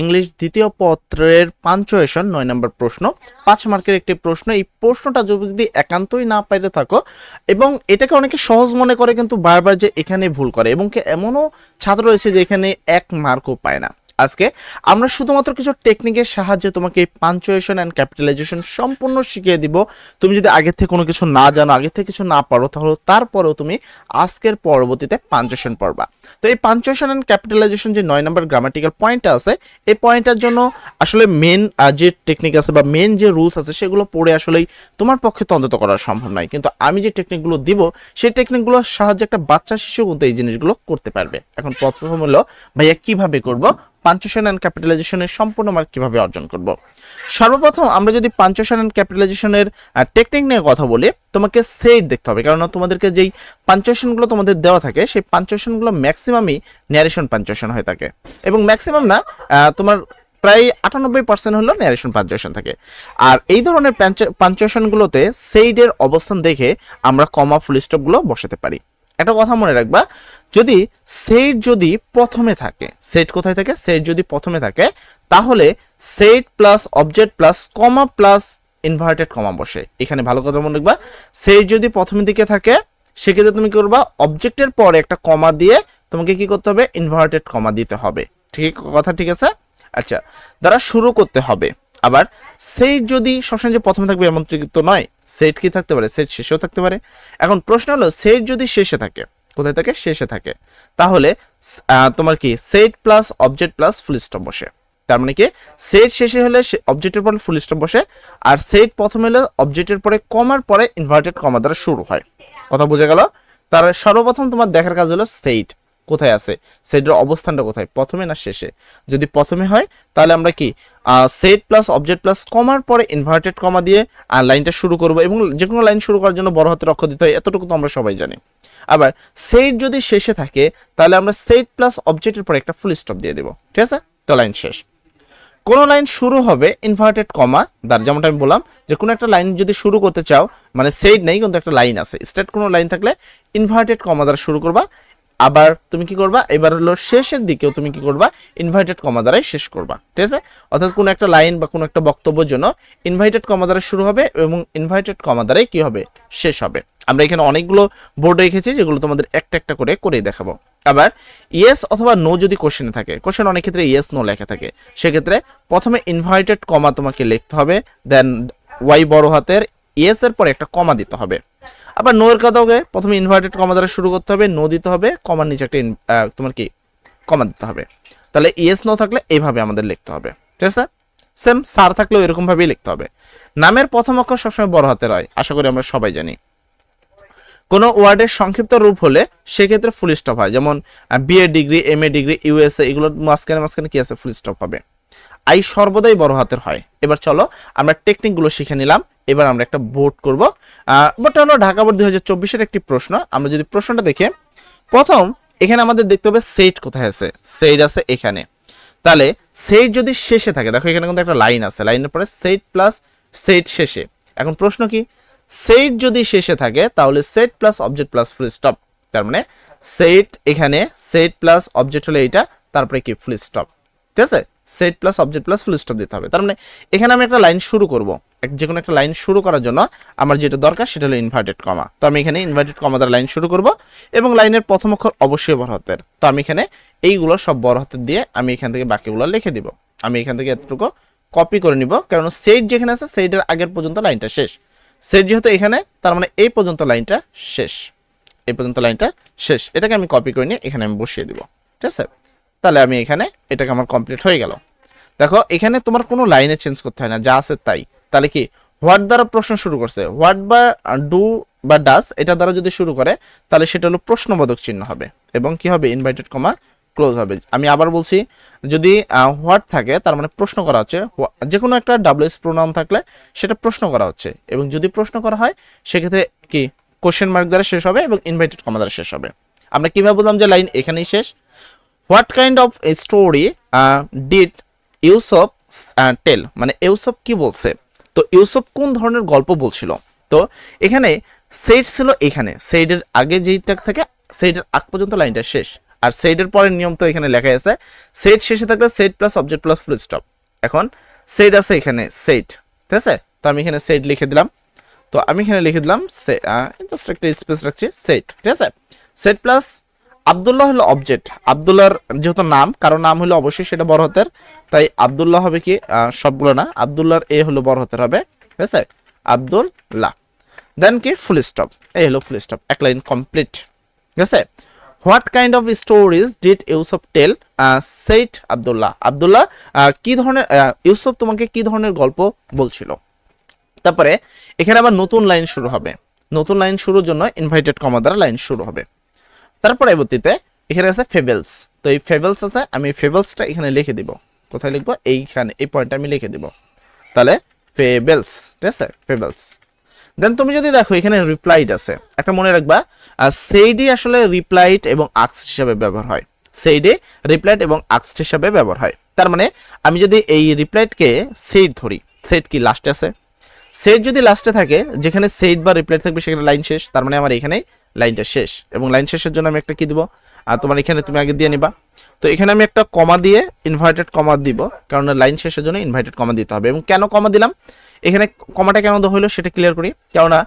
English দ্বিতীয় পত্রের punctuation নয় নম্বর প্রশ্ন। পাঁচ মার্কের একটি প্রশ্ন, এই প্রশ্নটা যদি একান্তই না পাইতে থাকো, এবং এটাকে অনেকে সহজ মনে করে, কিন্তু বারবার যে এখানে ভুল করে, এবং এমনও ছাত্র রয়েছে যে এখানে এক মার্কও পায় না। আজকে আমরা শুধুমাত্র কিছু টেকনিকের সাহায্যে তোমাকে এই পাঞ্চুয়েশন অ্যান্ড ক্যাপিটালাইজেশন সম্পূর্ণ শিখিয়ে দিব। তুমি যদি আগে থেকে কোনো কিছু না জানো, আগে থেকে কিছু না পারো, তাহলে তারপরেও তুমি আজকের পরবর্তীতে পাঞ্চুয়েশন পড়বা। তো এই পাঞ্চুয়েশন অ্যান্ড ক্যাপিটালাইজেশন যে নয় নম্বর গ্রামাটিক্যাল পয়েন্টটা আছে, এই পয়েন্টটার জন্য আসলে মেন যে টেকনিক আছে বা মেন যে রুলস আছে, সেগুলো পড়ে আসলেই তোমার পক্ষে তো অন্তত করা সম্ভব নয়। কিন্তু আমি যে টেকনিকগুলো দিব, সেই টেকনিকগুলোর সাহায্যে একটা বাচ্চা শিশু কিন্তু এই জিনিসগুলো করতে পারবে। এখন প্রথম হলো, ভাইয়া, কীভাবে করব? পাঞ্চুয়েশন অ্যান্ড ক্যাপিটালাইজেশনের সম্পূর্ণ মার্ক কীভাবে অর্জন করব? সর্বপ্রথম আমরা যদি পাঞ্চুয়েশন অ্যান্ড ক্যাপিটালাইজেশনের টেকনিক নিয়ে কথা বলি, তোমাকে সেইট দেখতে হবে। কারণ তোমাদেরকে যেই পাঞ্চুয়েশনগুলো তোমাদের দেওয়া থাকে, সেই পাঞ্চুয়েশনগুলো ম্যাক্সিমামই ন্যারেশন পাঞ্চুয়েশন হয়ে থাকে। এবং ম্যাক্সিমাম না তোমার প্রায় আটানব্বই পার্সেন্ট হলো ন্যারেশন পাঞ্চুয়েশন থাকে। আর এই ধরনের পাঞ্চুয়েশনগুলোতে সেইডের অবস্থান দেখে আমরা কমা ফুল স্টপগুলো বসাতে পারি। একটা কথা মনে রাখবা, যদি সেট যদি প্রথমে থাকে সেট কোথায় থাকে? সেট যদি প্রথমে থাকে, তাহলে said plus object plus comma plus inverted comma বসে। এখানে ভালো কথা মনে রাখবা সেট যদি প্রথমের দিকে থাকে, সেক্ষেত্রে তুমি কি করবা? অবজেক্টের পরে একটা কমা দিয়ে তোমাকে কি করতে হবে? ইনভার্টেড কমা দিতে হবে। ঠিক, কথা ঠিক আছে? আচ্ছা দ্বারা শুরু করতে হবে। আবার সেট যদি সবসময় যে প্রথমে থাকবে এমন তো নয় সেট কি থাকতে পারে? সেট শেষেও থাকতে পারে। এখন প্রশ্ন হলো, সেট যদি শেষে থাকে, কোথায় থাকে? শেষে থাকে। তাহলে তোমার কি said plus object plus full stop বসে। তার মানে কি, সেট শেষে হলে অবজেক্টের পরে ফুল স্টপ বসে, আর সেট প্রথমে হলে অবজেক্টের পরে কমার পরে ইনভার্টেড কমা দ্বারা শুরু হয়। কথা বুঝে গেল? তার সর্বপ্রথম তোমার দেখার কাজ হলো সেট। কোথায় আছে? সেটের অবস্থানটা কোথায়? প্রথমে না শেষে? যদি প্রথমে হয়, তাহলে আমরা কি? সেট প্লাস অবজেক্ট প্লাস কমার পরে ইনভার্টেড কমা দিয়ে আর লাইনটা শুরু করব এবং যে কোনো লাইন শুরু করার জন্য বড় হাতের অক্ষর দিতে হয়, এতটুকু তো আমরা সবাই জানি। আবার সেট যদি শেষে থাকে, তাহলে আমরা সেট প্লাস অবজেক্টের পরে একটা ফুল স্টপ দিয়ে দেবো। ঠিক আছে? তো লাইন শেষ। কোনো লাইন শুরু হবে ইনভার্টেড কমা দ্বারা যেমনটা আমি বললাম, যে কোনো একটা লাইন যদি শুরু করতে চাও মানে সেট নেই, কিন্তু একটা লাইন আছে। স্ট্রেট কোনো লাইন থাকলে ইনভার্টেড কমা দ্বারা শুরু করবা আবার তুমি কি করবা? এবার হলো শেষের দিকেও তুমি কি করবা? ইনভাইটেড কমা দ্বারাই শেষ করবা। ঠিক আছে? অর্থাৎ কোনো একটা লাইন বা কোনো একটা বক্তব্যের জন্য ইনভাইটেড কমা দ্বারা শুরু হবে এবং ইনভাইটেড কমা দ্বারাই কি হবে? শেষ হবে। আমরা এখানে অনেকগুলো বোর্ড রেখেছি, যেগুলো তোমাদের একটা একটা করে করেই দেখাবো। আবার ইয়েস অথবা নো যদি কোশ্চেনে থাকে কোশ্চেন অনেক ক্ষেত্রে ইয়েস নো লেখা থাকে। সেক্ষেত্রে প্রথমে ইনভাইটেড কমা তোমাকে লিখতে হবে দেন ওয়াই বড় হাতের ইয়েস এর পরে একটা কমা দিতে হবে। আবার নো এর কথাও প্রথমে ইনভার্টেড কমা দ্বারা শুরু করতে হবে নো দিতে হবে কমার নিচে একটা তোমার কি কমা দিতে হবে। তাহলে ইয়েস নো থাকলে এইভাবে আমাদের লিখতে হবে। ঠিক আছে? সেম সার থাকলেও এরকম ভাবেই লিখতে হবে। নামের প্রথম অক্ষর সবসময় বড় হাতের হয়, আশা করি আমরা সবাই জানি। কোনো ওয়ার্ডের সংক্ষিপ্ত রূপ হলে সেক্ষেত্রে ফুল স্টপ হয়। যেমন BA degree M A degree USA এগুলোর মাঝখানে মাঝখানে কি আছে? ফুল স্টপ হবে। আই সর্বদাই বড় হাতের হয়। এবার চলো আমরা টেকনিকগুলো শিখে নিলাম। এবার আমরা একটা বোর্ড করব। বোর্ডটা হলো ঢাকা বোর্ড দুই হাজার চব্বিশের একটি প্রশ্ন। আমরা যদি প্রশ্নটা দেখে, প্রথম, এখানে আমাদের দেখতে হবে সেট কোথায় আছে? সেট আছে এখানে। তাহলে সেট যদি শেষে থাকে, দেখো এখানে কিন্তু একটা লাইন আছে, লাইনের পরে সেট প্লাস সেট শেষে। এখন প্রশ্ন কি? সেট যদি শেষে থাকে, তাহলে said plus object plus full stop. তার মানে সেট এখানে, সেট প্লাস অবজেক্ট হলে এইটা, তারপরে কি? Full stop. ঠিক আছে? Said plus object plus full stop দিতে হবে। তার মানে এখানে আমি একটা লাইন শুরু করব। যে কোনো একটা লাইন শুরু করার জন্য আমার যেটা দরকার সেটা হলো ইনভার্টেড কমা তো আমি এখানে ইনভার্টেড কমা দ্বারা লাইন শুরু করব এবং লাইনের প্রথম অক্ষর অবশ্যই বড় হাতের তো আমি এখানে এইগুলো সব বড় হাতের দিয়ে আমি এখান থেকে বাকিগুলো লিখে দিব। আমি এখান থেকে এতটুকু কপি করে নিব। কারণ সেট যেখানে আছে সেইটার আগের পর্যন্ত লাইনটা শেষ। সেট যেহেতু এখানে, তার মানে এই পর্যন্ত লাইনটা শেষ। এই পর্যন্ত লাইনটা শেষ। এটাকে আমি কপি করে নিয়ে এখানে আমি বসিয়ে দিব। ঠিক আছে? তাহলে আমি এখানে এটাকে আমার কমপ্লিট হয়ে গেল। দেখো, এখানে তোমার কোনো লাইনে চেঞ্জ করতে হয় না। যা আছে তাই। তাহলে কি? হোয়াট দ্বারা প্রশ্ন শুরু করছে? হোয়াট বা ডু বা ডাস এটা দ্বারা যদি শুরু করে, তাহলে সেটা হলো প্রশ্নবোধক চিহ্ন হবে এবং কি হবে? ইনভাইটেড কমা ক্লোজ হবে। আমি আবার বলছি, যদি হোয়াট থাকে, তার মানে প্রশ্ন করা হচ্ছে যে কোনো একটা ডাব্লিউএস প্রোনাউন থাকলে সেটা প্রশ্ন করা হচ্ছে এবং যদি প্রশ্ন করা হয়, সেক্ষেত্রে কি? কোশ্চেন মার্ক দ্বারা শেষ হবে এবং ইনভাইটেড কমা দ্বারা শেষ হবে। আমরা কীভাবে বললাম যে লাইন এখানেই শেষ? What kind of story did Yusuf tell মানে ইউসফ কি বলছে? তো ইউসফ কোন ধরনের গল্প বলছিল? তো এখানে সেট ছিল এখানে। সেইডের আগে যেইটা থাকে সেইডের আগ পর্যন্ত লাইনটা শেষ। আর সেটের পরের নিয়ম তো এখানে লেখা আছে সেট শেষে থাকলে said plus object plus full stop এখন সেট আছে এখানে সেট ঠিক আছে? তো আমি এখানে সেট লিখে দিলাম। তো আমি এখানে লিখে দিলাম জাস্ট একটা স্পেস রাখছি সেট ঠিক আছে? সেট প্লাস আবদুল্লাহ হলো অবজেক্ট আবদুল্লাহর যেহেতু নাম, কারও নাম হলো অবশ্যই সেটা বড় হাতের তাই আবদুল্লাহ হবে কি? সবগুলো না। আবদুল্লাহর এ হলো বড় হাতের হবে, ঠিক আছে? আবদুল্লাহ। দেন কি? ফুল স্টপ এই হলো ফুল স্টপ এক লাইন কমপ্লিট ঠিক আছে? What kind of stories did Yusuf tell said Abdullah? Abdullah কি ধরনের ইউসুফ তোমাকে কি ধরনের গল্প বলছিল? তারপরে এখানে আবার নতুন লাইন শুরু হবে। নতুন লাইন শুরুর জন্য ইনভাইটেড কমা দ্বারা লাইন শুরু হবে। তার পরবর্তীতে এখানে আছে ফেবেলস তো এই ফেবেলস আছে, আমি ফেবেলসটা এখানে লিখে দিব। কোথায় লিখব? এইখানে, এই পয়েন্টটা আমি লিখে দিব। তাহলে ফেবেলস ঠিক আছে? ফেবেলস দেন তুমি যদি দেখো, এখানে রিপ্লাইড আছে। একটা মনে রাখবা সেইডি আসলে রিপ্লাইড এবং আক্স হিসাবে ব্যবহার হয়। সেইডে রিপ্লাইড এবং আক্স হিসাবে ব্যবহার হয়। তার মানে আমি যদি এই রিপ্লাইডকে সেইড ধরি সেইড কি লাস্টে আছে? সেট যদি লাস্টে থাকে, যেখানে সেট বা রিপ্লাই থাকবে, সেখানে লাইন শেষ। তার মানে আমার এখানেই লাইনটা শেষ। এবং লাইন শেষের জন্য আমি একটা কি দিব? আর তোমার এখানে তুমি আগে দিয়ে নিবা। তো এখানে আমি একটা কমা দিয়ে ইনভার্টেড কমা দিব, কারণ লাইন শেষের জন্য ইনভার্টেড কমা দিতে হবে। এবং কেন কমা দিলাম? এখানে কমাটা কেন হলো সেটা ক্লিয়ার করি। কেননা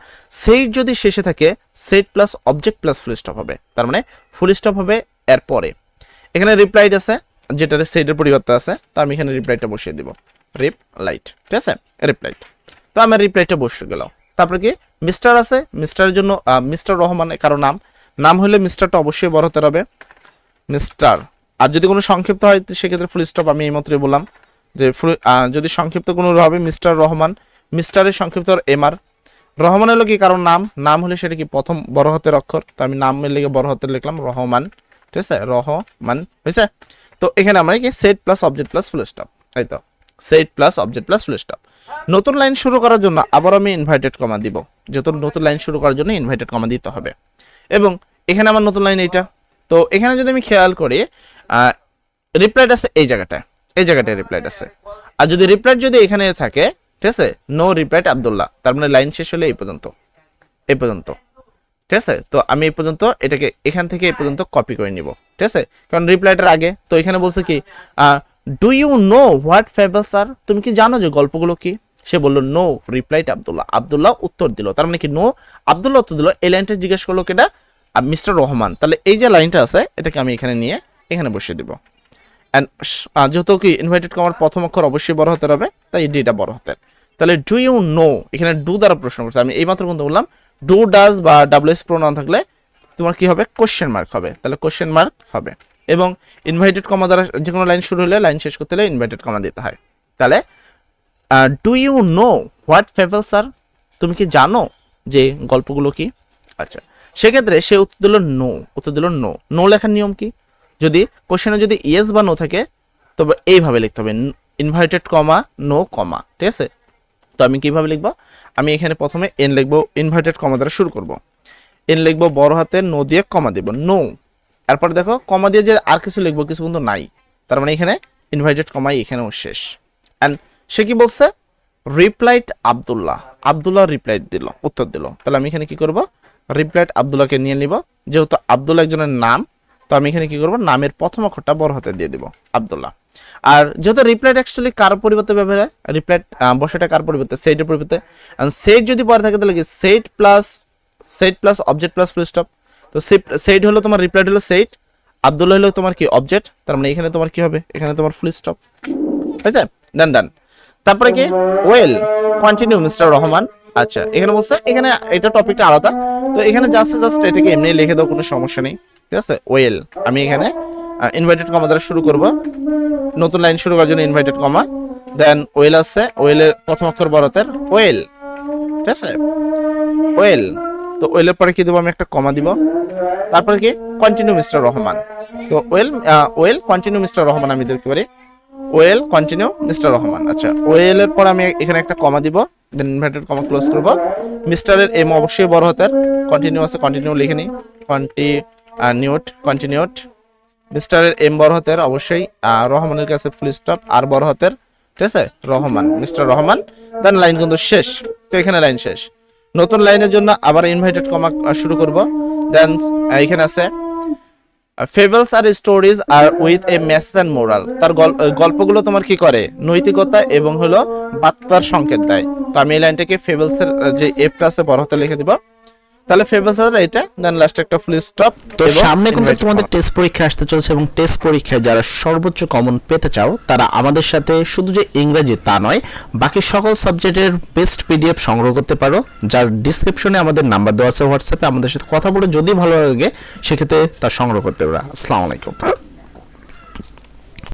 সেট যদি শেষে থাকে said plus object plus full stop হবে। তার মানে ফুল স্টপ হবে এর পরে এখানে রিপ্লাইড আছে, যেটার সেটের পরিবর্তে আছে। তো আমি এখানে রিপ্লাইটা বসিয়ে দিব। রিপ লাইট ঠিক আছে? রিপ্লাইট তো আমার রিপ্লাইটা বসে গেল। তারপরে কি? মিস্টার আছে, মিস্টারের জন্য মিস্টার রহমান কারও নাম। নাম হলে মিস্টারটা অবশ্যই বড় হতে হবে। মিস্টার। আর যদি কোনো সংক্ষিপ্ত হয়, সেক্ষেত্রে ফুল স্টপ আমি এইমাত্রই বললাম যে যদি সংক্ষিপ্ত কোনো হবে, মিস্টার রহমান, মিস্টারের সংক্ষিপ্ত এম আর। রহমান হলো কি কারণ নাম? নাম হলে সেটা কি প্রথম বড় হাতের অক্ষর? তো আমি নাম লিখে বড় হাতের লিখলাম রহমান। ঠিক আছে? রহমান। হয়েছে তো এখানে আমরা কি said plus object plus full stop এই তো। Said plus object plus full stop নতুন লাইন শুরু করার জন্য আবার আমি ইনভাইটেড কমা দিব। যেহেতু নতুন লাইন শুরু করার জন্য ইনভাইটেড কমা দিতে হবে। এবং এখানে আমার নতুন লাইন এইটা। তো এখানে যদি আমি খেয়াল করি রিপ্লাইড আছে এই জায়গাটায়। এই জায়গাটায় রিপ্লাইড আছে। আর যদি রিপ্লাইড যদি এখানে থাকে, ঠিক আছে? নো রিপ্লাইড আবদুল্লাহ তার মানে লাইন শেষ হলে এই পর্যন্ত। এই পর্যন্ত। ঠিক আছে? তো আমি এই পর্যন্ত এটাকে এখান থেকে এই পর্যন্ত কপি করে নিব। ঠিক আছে? কারণ রিপ্লাইটার আগে। তো এখানে বলছে কি do you know what fables are তুমি কি জানো যে গল্পগুলো কি? সে বলল, নো রিপ্লাইট আবদুল্লাহ। আবদুল্লাহ উত্তর দিল। তার মানে কি, নো, আবদুল্লাহ উত্তর দিল, এই লাইনটা জিজ্ঞেস করল কেটা মিস্টার রহমান, তাহলে এই যে লাইনটা আছে, এটাকে আমি এখানে নিয়ে এখানে বসিয়ে দিব। অ্যান্ড যেহেতু কি ইনভাইটেড কমার প্রথম অক্ষর অবশ্যই বড় হতে হবে, তাই ডিটা বড় হতে। তাহলে ডু ইউ নো এখানে ডু দ্বারা প্রশ্ন করছে। আমি এইমাত্র কিন্তু বললাম ডু ডাজ বা ডাব্লিউএস না থাকলে তোমার কি হবে? কোশ্চেন মার্ক হবে। তাহলে কোশ্চেন মার্ক হবে। এবং ইনভাইটেড কমা দ্বারা যে কোনো লাইন শুরু হলে লাইন শেষ করতে হলে ইনভাইটেড কমা দিতে হয়। তাহলে do you know what fables are তুমি কি জানো যে গল্পগুলো কি? আচ্ছা সেক্ষেত্রে সে উত্তর দিল নো উত্তর দিল নো নো লেখার নিয়ম কি? যদি কোশ্চেনে যদি ইয়েস বা নো থাকে, তবে এইভাবে লিখতে হবে ইনভাইটেড কমা নো কমা ঠিক আছে? তো আমি কীভাবে লিখব? আমি এখানে প্রথমে এন লিখব ইনভার্টেড কমা দ্বারা শুরু করব। এন লিখব বড় হাতে নো দিয়ে কমা দেব নো এরপর দেখো কমা দিয়ে যে আর কিছু লিখব, কিছু কিন্তু নাই। তার মানে এখানে ইনভাইটেড কমাই এখানেও শেষ। অ্যান্ড সে কি বলছে? রিপ্লাইট আবদুল্লাহ। আবদুল্লাহ রিপ্লাইট দিল, উত্তর দিল। তাহলে আমি এখানে কি করব? রিপ্লাইট আবদুল্লাহকে নিয়ে নিব। যেহেতু আবদুল্লাহ একজনের নাম, তো আমি এখানে কি করব? নামের প্রথম অক্ষরটা বড় হাতে দিয়ে দিব, আবদুল্লাহ। আর যেহেতু রিপ্লাইট অ্যাকচুয়ালি কার পরিবর্তে ব্যবহার হয়? রিপ্লাইট বসাটা কার পরিবর্তে? সেটের পরিবর্তে। সেট যদি পরে থাকে, তাহলে কি? Said plus said plus object plus full stop তো সেট হলো তোমার রিপ্লাইট হলো সেট আবদুল্লাহ হলো তোমার কি? অবজেক্ট তার মানে এখানে তোমার কি হবে? এখানে তোমার ফুল স্টপ আছে ডান ডান তারপরে কি? ওয়েল কন্টিনিউ মিস্টার রহমান আচ্ছা এখানে বলছে, এখানে এটা টপিকটা আলাদা। তো এখানে জাস্ট জাস্ট এটাকে এমনি লিখে দাও, কোনো সমস্যা নেই। ঠিক আছে? ওয়েল আমি এখানে ইনভাইটেড কমা দ্বারা শুরু করব। নতুন লাইন শুরু করার জন্য ইনভাইটেড কমা দেন ওয়েল আছে ওয়েলের প্রথম অক্ষর বড়তের ওয়েল ঠিক আছে? ওয়েল তো ওয়েলের পরে কি দেবো? আমি একটা কমা দিব। তারপরে কি? কন্টিনিউ মিস্টার রহমান তো well well continue Mr Rahman আমি দেখতে পারি। Well continue Mr Rahman. আচ্ছা ওয়েলের পর আমি এখানে একটা কমা দিব দেন ইনভার্টেড কমা ক্লোজ করব। মিস্টারের এম অবশ্যই বড় হাতের কন্টিনিউ আছে কন্টিনিউ লিখে নিই। কন্টিনিউট কন্টিনিউট মিস্টারের এম বড় হাতের, অবশ্যই রহমানের কাছে ফুল স্টপ আর বড় হাতের, ঠিক আছে? Rahman Mr Rahman. Then line কিন্তু শেষ, তো এখানে লাইন শেষ। নতুন লাইনের জন্য আবার ইনভাইটেড কমা শুরু করব। দেন এখানে আছে ফেবলস আর stories R with a message and moral. তার গল- গল্পগুলো তোমার কি করে? নৈতিকতা এবং হলো বার্তার সংকেত দেয়। তো আমি এই লাইনটাকে ফেভেলসের যে এফটা আছে বড় হাতে লিখে দিব। তাহলে ফেবলস সাজা এটা দেন লাস্ট একটা ফুল স্টপ তো সামনে কিন্তু তোমাদের টেস্ট পরীক্ষা আসতে চলছে এবং টেস্ট পরীক্ষায় যারা সর্বোচ্চ কমন পেতে চাও তারা আমাদের সাথে শুধু যে ইংরেজি তা নয় বাকি সকল সাবজেক্টের বেস্ট পিডিএফ সংগ্রহ করতে পারো। যার ডিসক্রিপশনে আমাদের নাম্বার দেওয়া আছে হোয়াটসঅ্যাপে আমাদের সাথে কথা বলে যদি ভালো লাগে সেক্ষেত্রে তা সংগ্রহ করতে পারো। আসসালামু আলাইকুম।